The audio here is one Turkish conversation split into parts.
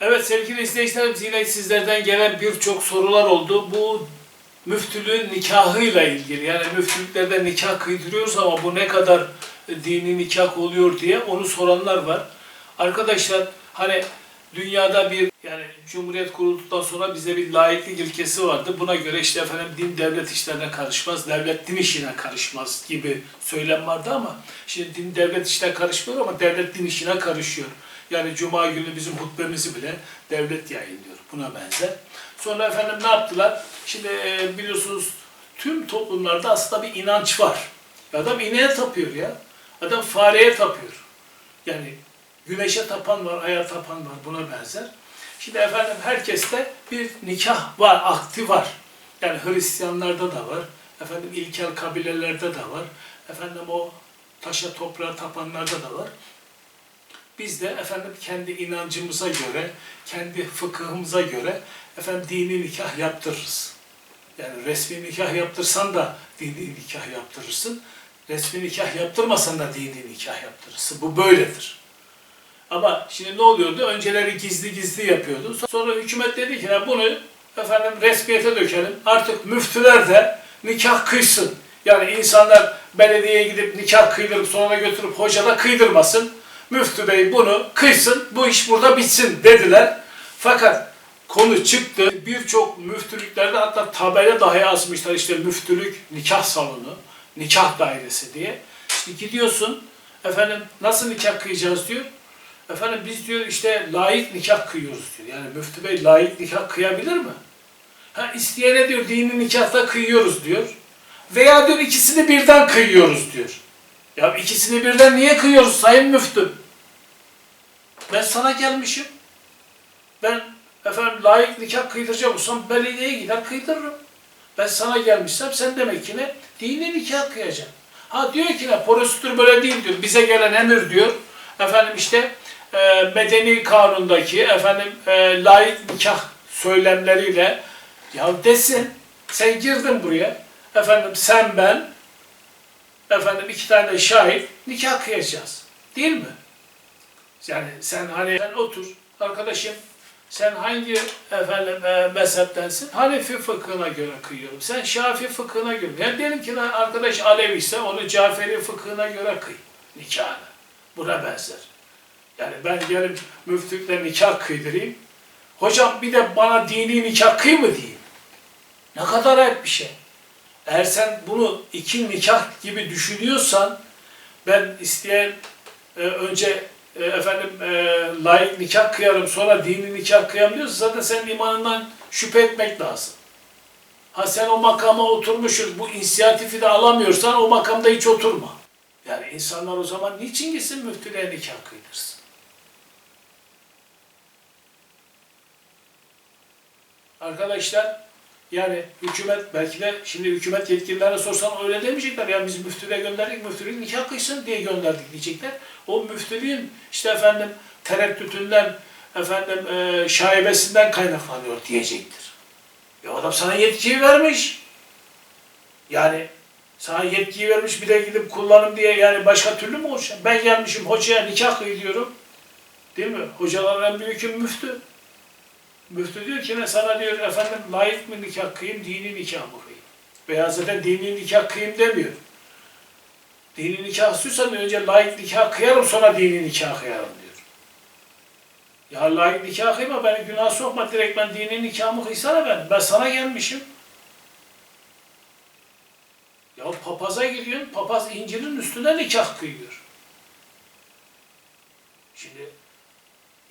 Evet sevgili izleyicilerimiz yine sizlerden gelen birçok sorular oldu. Bu müftülüğün nikahıyla ilgili. Yani müftülüklerde nikah kıydırıyoruz ama bu ne kadar dini nikah oluyor diye onu soranlar var. Arkadaşlar hani dünyada bir yani Cumhuriyet kurulduktan sonra bize bir laiklik ilkesi vardı. Buna göre işte efendim din devlet işlerine karışmaz, devlet din işine karışmaz gibi söylem vardı ama şimdi din devlet işine karışmıyor ama devlet din işine karışıyor. Yani Cuma günü bizim hutbemizi bile devlet yayınlıyor. Buna benzer. Sonra efendim ne yaptılar? Şimdi e, biliyorsunuz tüm toplumlarda aslında bir inanç var. Adam ineğe tapıyor ya. Adam fareye tapıyor. Yani güneşe tapan var, aya tapan var. Buna benzer. Şimdi efendim herkeste bir nikah var, akti var. Yani Hristiyanlarda da var. Efendim ilkel kabilelerde de var. Efendim o taşa toprağa tapanlarda da var. Biz de efendim kendi inancımıza göre, kendi fıkıhımıza göre efendim dini nikah yaptırırız. Yani resmi nikah yaptırsan da dini nikah yaptırırsın. Resmi nikah yaptırmasan da dini nikah yaptırırsın. Bu böyledir. Ama şimdi ne oluyordu? Önceleri gizli gizli yapıyordu. Sonra hükümet dedi ki "Ya bunu efendim resmiyete dökelim. Artık müftüler de nikah kıysın. Yani insanlar belediyeye gidip nikah kıydırıp sonra götürüp hoca da kıydırmasın. Müftü bey bunu kıysın, bu iş burada bitsin dediler. Fakat konu çıktı. Birçok müftülüklerde hatta tabela dahi asmışlar işte müftülük nikah salonu, nikah dairesi diye. İşte gidiyorsun, efendim nasıl nikah kıyacağız diyor. Efendim biz diyor işte layık nikah kıyıyoruz diyor. Yani müftü bey layık nikah kıyabilir mi? Ha isteyene diyor dini nikahta kıyıyoruz diyor. Veya diyor ikisini birden kıyıyoruz diyor. Ya ikisini birden niye kıyıyoruz sayın müftüm? Ben sana gelmişim. Ben efendim layık nikah kıydıracak olsam belediyeye gider kıydırırım. Ben sana gelmişsem sen demek ki ne? Dini nikah kıyacaksın. Ha diyor ki ne? Prosedür böyle değil diyor. Bize gelen emir diyor. Efendim işte e, medeni kanundaki efendim e, layık nikah söylemleriyle ya desin sen girdin buraya efendim sen ben efendim iki tane şahit nikah kıyacağız. Değil mi? Yani sen hani sen otur arkadaşım sen hangi efendim e, mezheptensin? Hanefi fıkhına göre kıyıyorum. Sen Şafi fıkhına göre. Yani diyelim ki arkadaş Alevi ise onu Caferi fıkhına göre kıy nikahını. Buna benzer. Yani ben gelip müftülükle nikah kıydırayım. Hocam bir de bana dini nikah kıy mı diyeyim. Ne kadar ayıp bir şey. Eğer sen bunu iki nikah gibi düşünüyorsan ben isteyen e, önce e, efendim e, layık nikah kıyarım sonra dini nikah kıyarım diyorsa zaten senin imanından şüphe etmek lazım. Ha sen o makama oturmuşsun bu inisiyatifi de alamıyorsan o makamda hiç oturma. Yani insanlar o zaman niçin gitsin müftülüğe nikah kıydırsın? Arkadaşlar yani hükümet belki de şimdi hükümet yetkililerine sorsan öyle demeyecekler. Ya biz müftülüğe gönderdik, müftülük nikah kıysın diye gönderdik diyecekler. O müftülüğün işte efendim tereddütünden, efendim e, şaibesinden kaynaklanıyor diyecektir. Ya adam sana yetkiyi vermiş. Yani sana yetkiyi vermiş bir de gidip kullanım diye yani başka türlü mü olacak? Ben gelmişim hocaya nikah kıy diyorum. Değil mi? Hocaların en büyükü müftü. Müftü diyor ki ne sana diyor efendim layık mı nikah kıyayım, dini nikah mı kıyayım? Veya zaten dini nikah kıyayım demiyor. Dini nikah istiyorsan önce layık nikah kıyarım sonra dini nikah kıyarım diyor. Ya layık nikah kıyma beni günah sokma direkt ben dini nikahımı kıysana ben. Ben sana gelmişim. Ya papaza gidiyorsun, papaz incinin üstüne nikah kıyıyor. Şimdi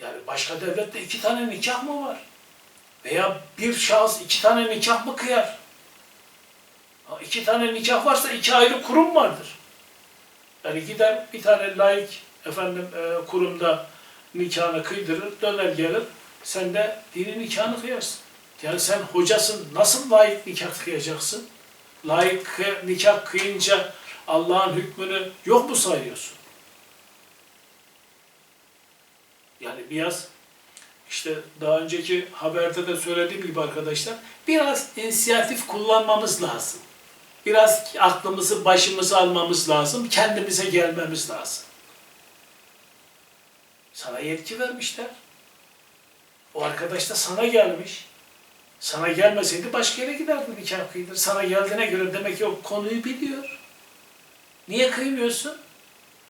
yani başka devlette iki tane nikah mı var? Veya bir şahıs iki tane nikah mı kıyar? Ha, iki tane nikah varsa iki ayrı kurum vardır. Yani gider bir tane laik efendim e, kurumda nikahını kıydırır, döner gelir. Sen de dini nikahını kıyarsın. Yani sen hocasın, nasıl layık nikah kıyacaksın? Layık nikah kıyınca Allah'ın hükmünü yok mu sayıyorsun? Yani biraz işte daha önceki haberde de söylediğim gibi arkadaşlar biraz inisiyatif kullanmamız lazım. Biraz aklımızı başımıza almamız lazım. Kendimize gelmemiz lazım. Sana yetki vermişler. O arkadaş da sana gelmiş. Sana gelmeseydi başka yere giderdi nikah kıyılır. Sana geldiğine göre demek ki o konuyu biliyor. Niye kıymıyorsun?